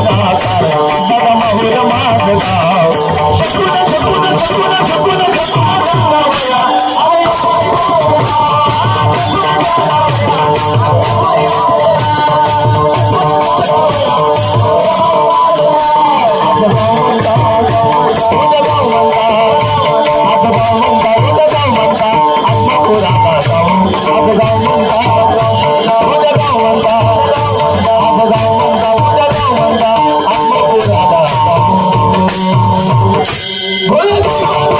Oh,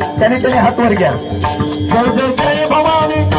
त्याने त्याने हाथ वर गया जय जय जय भवानी